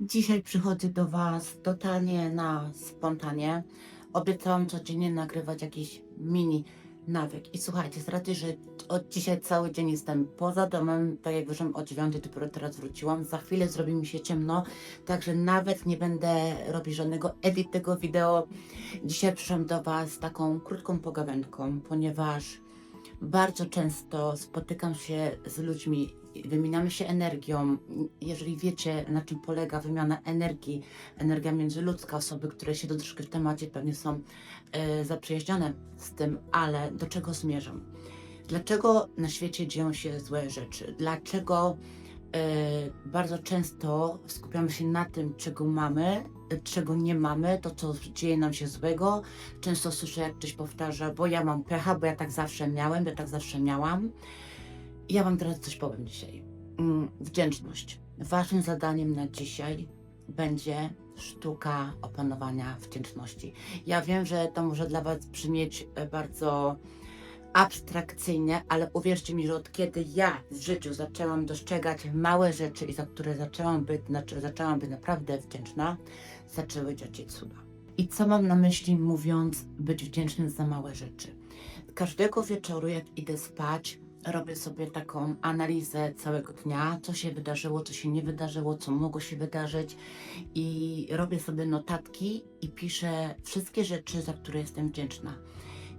Dzisiaj przychodzę do Was totalnie na spontanie. Obiecałam codziennie nagrywać jakiś mini nawyk. I słuchajcie, z racji, że od dzisiaj cały dzień jestem poza domem, tak jak wyszłam o 9, dopiero teraz wróciłam. Za chwilę zrobi mi się ciemno, także nawet nie będę robić żadnego edit tego wideo. Dzisiaj przyszłam do Was z taką krótką pogawędką, ponieważ bardzo często spotykam się z ludźmi, wymieniamy się energią. Jeżeli wiecie, na czym polega wymiana energii, energia międzyludzka, osoby, które się troszkę w temacie pewnie są e, zaprzyjaźnione z tym, ale do czego zmierzam? Dlaczego na świecie dzieją się złe rzeczy? Dlaczego e, bardzo często skupiamy się na tym, czego mamy, czego nie mamy, to co dzieje nam się złego, Często słyszę, jak ktoś powtarza, bo ja mam pecha, bo ja tak zawsze miałem, ja tak zawsze miałam. Ja Wam teraz coś powiem dzisiaj. Mm, Wdzięczność. Waszym zadaniem na dzisiaj będzie sztuka opanowania wdzięczności. Ja wiem, że to może dla Was brzmieć e, bardzo abstrakcyjnie, ale uwierzcie mi, że od kiedy ja w życiu zaczęłam dostrzegać małe rzeczy i za które zaczęłam być, znaczy zaczęłam być naprawdę wdzięczna, zaczęły dziać się cuda. I co mam na myśli mówiąc być wdzięcznym za małe rzeczy? Każdego wieczoru, jak idę spać, robię sobie taką analizę całego dnia, co się wydarzyło, co się nie wydarzyło, co mogło się wydarzyć i robię sobie notatki i piszę wszystkie rzeczy, za które jestem wdzięczna.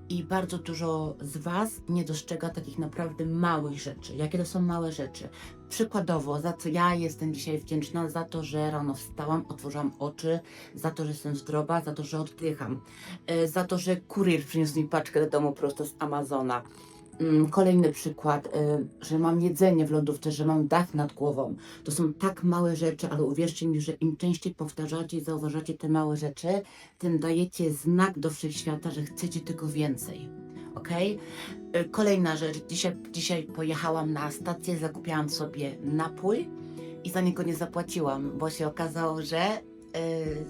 I bardzo dużo z Was nie dostrzega takich naprawdę małych rzeczy. Jakie to są małe rzeczy? Przykładowo, za co ja jestem dzisiaj wdzięczna, za to, że rano wstałam, otworzyłam oczy, za to, że jestem zdrowa, za to, że oddycham, e, za to, że kurier przyniósł mi paczkę do domu prosto z Amazona. Mm, Kolejny przykład, y, że mam jedzenie w lodówce, że mam dach nad głową. To są tak małe rzeczy, ale uwierzcie mi, że im częściej powtarzacie i zauważacie te małe rzeczy, tym dajecie znak do wszechświata, że chcecie tego więcej. Ok? Kolejna rzecz. Dzisiaj, dzisiaj pojechałam na stację, zakupiłam sobie napój i za niego nie zapłaciłam, bo się okazało, że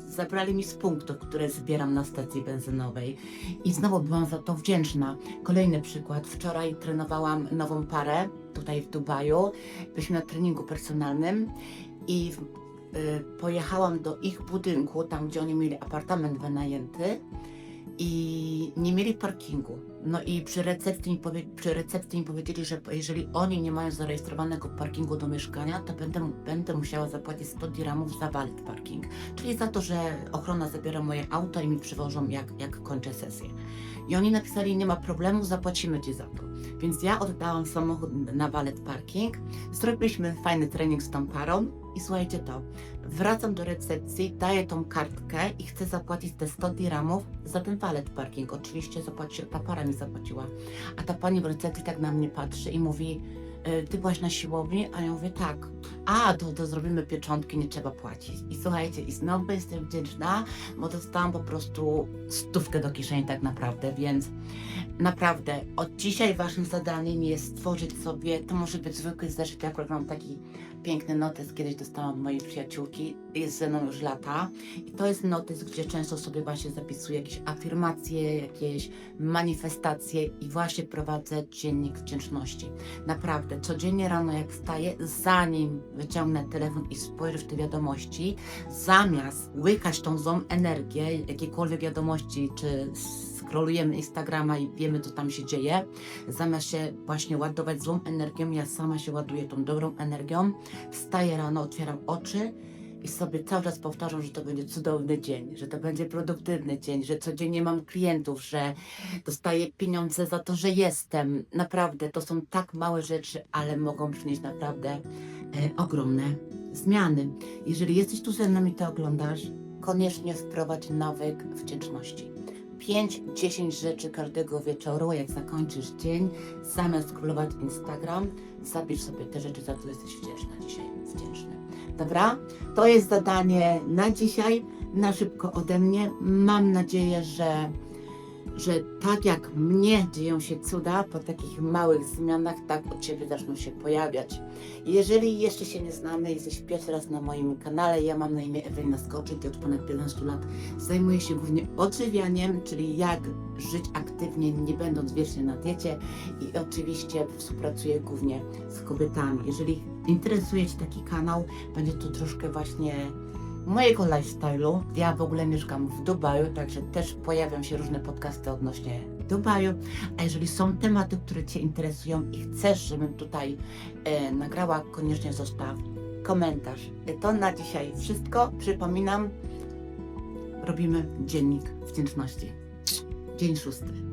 zabrali mi z punktów, które zbieram na stacji benzynowej. I znowu byłam za to wdzięczna. Kolejny przykład. Wczoraj trenowałam nową parę tutaj w Dubaju. Byliśmy na treningu personalnym i y, pojechałam do ich budynku, tam gdzie oni mieli apartament wynajęty i nie mieli parkingu. No i przy recepcji, mi powie, przy recepcji mi powiedzieli, że jeżeli oni nie mają zarejestrowanego parkingu do mieszkania, to będę, będę musiała zapłacić 100 dirhamów za walid parking. Czyli za to, że ochrona zabiera moje auto i mi przywożą jak, jak kończę sesję. I oni napisali, nie ma problemu, zapłacimy Ci za to. Więc ja oddałam samochód na wallet parking, zrobiliśmy fajny trening z tą parą i słuchajcie to, wracam do recepcji, daję tą kartkę i chcę zapłacić te 100 dirhamów za ten wallet parking. Oczywiście zapłaci, ta para mi zapłaciła. A ta pani w recepcji tak na mnie patrzy i mówi, "E, ty byłaś na siłowni? A ja mówię, tak. A, to, to zrobimy pieczątki, nie trzeba płacić. I słuchajcie, i znowu jestem wdzięczna, bo dostałam po prostu stówkę do kieszeni tak naprawdę, więc naprawdę od dzisiaj waszym zadaniem jest stworzyć sobie, to może być zwykły zeszyt, ja akurat mam taki piękny notes, kiedyś dostałam od mojej przyjaciółki, jest ze mną już lata i to jest notes, gdzie często sobie właśnie zapisuję jakieś afirmacje, jakieś manifestacje i właśnie prowadzę dziennik wdzięczności. Naprawdę, codziennie rano jak wstaję, zanim wyciągnę telefon i spojrzę w te wiadomości, zamiast łykać tą złą energię, jakiekolwiek wiadomości, czy scrollujemy Instagrama i wiemy, co tam się dzieje, zamiast się właśnie ładować złą energią, ja sama się ładuję tą dobrą energią, wstaję rano, otwieram oczy i sobie cały czas powtarzam, że to będzie cudowny dzień, że to będzie produktywny dzień, że codziennie mam klientów, że dostaję pieniądze za to, że jestem. Naprawdę, to są tak małe rzeczy, ale mogą przynieść naprawdę e, ogromne zmiany. Jeżeli jesteś tu ze mną i to oglądasz, koniecznie wprowadź nawyk wdzięczności. 5-10 rzeczy każdego wieczoru, jak zakończysz dzień, zamiast scrollować Instagram, zapisz sobie te rzeczy, za które jesteś wdzięczna dzisiaj, wdzięczny. Dobra? To jest zadanie na dzisiaj, na szybko ode mnie. Mam nadzieję, że, że tak jak mnie dzieją się cuda, po takich małych zmianach, tak od Ciebie zaczną się pojawiać. Jeżeli jeszcze się nie znamy, jesteś pierwszy raz na moim kanale, ja mam na imię Ewelina Skoczyk i od ponad 15 lat zajmuję się głównie odżywianiem, czyli jak żyć aktywnie, nie będąc wiecznie na diecie i oczywiście współpracuję głównie z kobietami. Jeżeli interesuje Cię taki kanał, będzie to troszkę właśnie mojego lifestyle'u. Ja w ogóle mieszkam w Dubaju, także też pojawią się różne podcasty odnośnie Dubaju. A jeżeli są tematy, które Cię interesują i chcesz, żebym tutaj e, nagrała, koniecznie zostaw komentarz. E, To na dzisiaj wszystko. Przypominam, robimy dziennik wdzięczności. Dzień szósty.